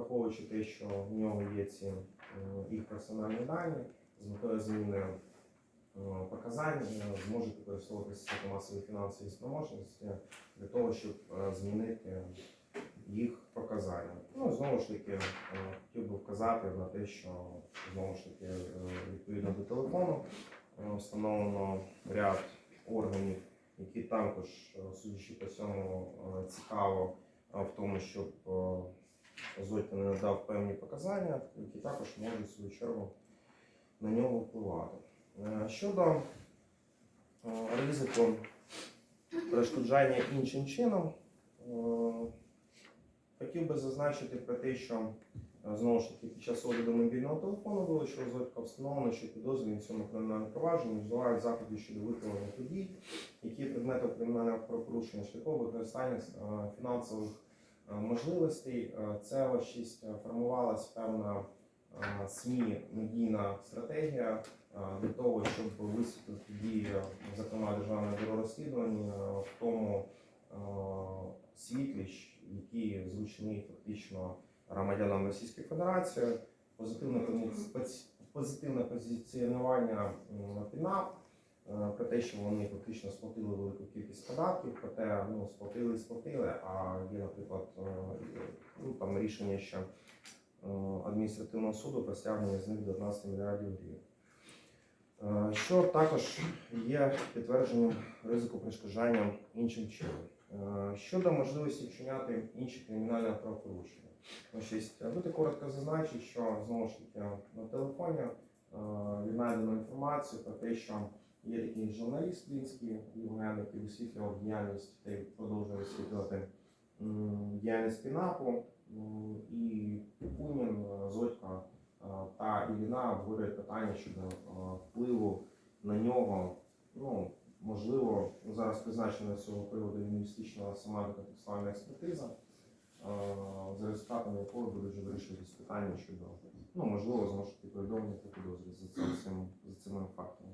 враховуючи те, що в нього є ці їх персональні дані, з метою зміни показань е, зможуть використовувати систему масової фінансової спроможності для того, щоб е, змінити їх показання. Ну, знову ж таки, е, хотів би вказати на те, що знову ж таки, відповідно до телефону встановлено ряд органів, які також, судячи по цьому, цікаво в тому, щоб не надав певні показання, які також можуть в свою чергу на нього впливати. Е, Щодо е, ризику перешкоджання іншим чином, е, хотів би зазначити про те, що знову ж таки під час огляду мобільного телефону було, що розвитка встановлено, що підозрювані в цьому кримінальному провадженні вживають заходів щодо виправлення подій, які предметом кримінального правопорушення шляхом використання фінансових можливостей. Е, Це ось щось е, формувалась певна е, СМІ медійна стратегія е, для того, щоб висвітлити дії, е, зокрема Державного бюро розслідувань е, в тому е, світлі, які звучні фактично громадянам Російської Федерації, позитивне пози- пози- позиціонування ПІНАП, е, про те, що вони фактично сплатили велику кількість податків, проте ну, сплатили і сплатили, а є, наприклад, е, ну, там рішення ще е, адміністративного суду про стягнення з них до 11 мільярдів гривень. Е, Що також є підтвердженням ризику перешкоджання іншим чином. Е, Щодо можливості вчиняти інші кримінальні правопорушення. Аби коротко зазначити, що знову ж таки на телефоні е, віднайдено інформацію про те, що є такий журналіст Лінський Євген, який висвітлював діяльність та продовжує висвітлювати діяльність ПІНАПу. І Пунін, е, Зодька е, та Іліна обговорюють питання щодо е, впливу на нього. Ну, можливо, зараз призначена з цього приводу лінгвістична сама контекстуальна експертиза, за результатами якої будуть вже вирішуватись питання щодо, ну, можливо, знову повідомлення підозри за цим, за цими фактами.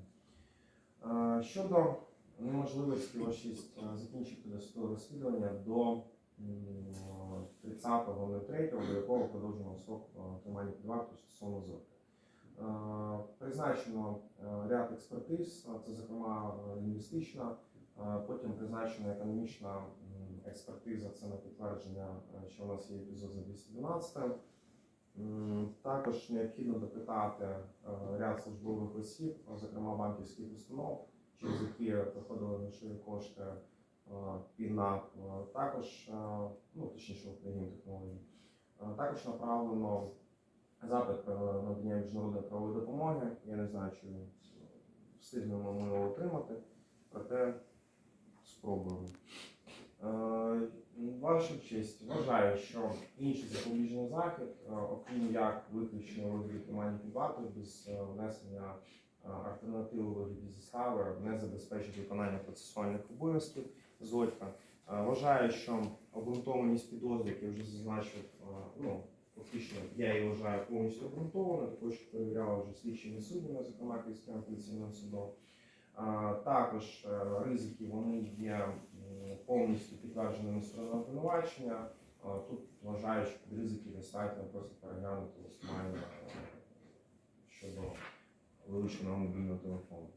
Е, Щодо неможливості вашість е, закінчити розслідування до м, 30.03, до якого продовжено срок е, тримання під вартою стосовно зорки. Призначено ряд експертиз, це зокрема лінгвістична, потім призначена економічна експертиза, це на підтвердження, що у нас є епізод за 212. Також необхідно допитати е, ряд службових осіб, зокрема банківських установ, через які проходили грошові кошти е, ПІНАП. Е, Також, ну точніше, Україні технології. Також направлено запит про надання міжнародної правової допомоги. Я не знаю, чи встигнемо ми його отримати, проте спробуємо. Ваша честь, вважаю, що інший запобіжний захід, е, окрім як виключення вигляді під без е, внесення е, альтернативи вигляді застави, не забезпечить виконання процесуальних обов'язків Зодька. Вважаю, що обґрунтованість підозри, як я вже зазначив, ну, фактично я її вважаю повністю обґрунтованою, також перевіряла вже слідчими суддями, зокрема Київським апеляційним судом. Також ризики вони є повністю підтвердженими сторонами обвинувачення. Тут вважаю, що ризики достатньо просто переглянути листування е, щодо вилученого мобільного телефону.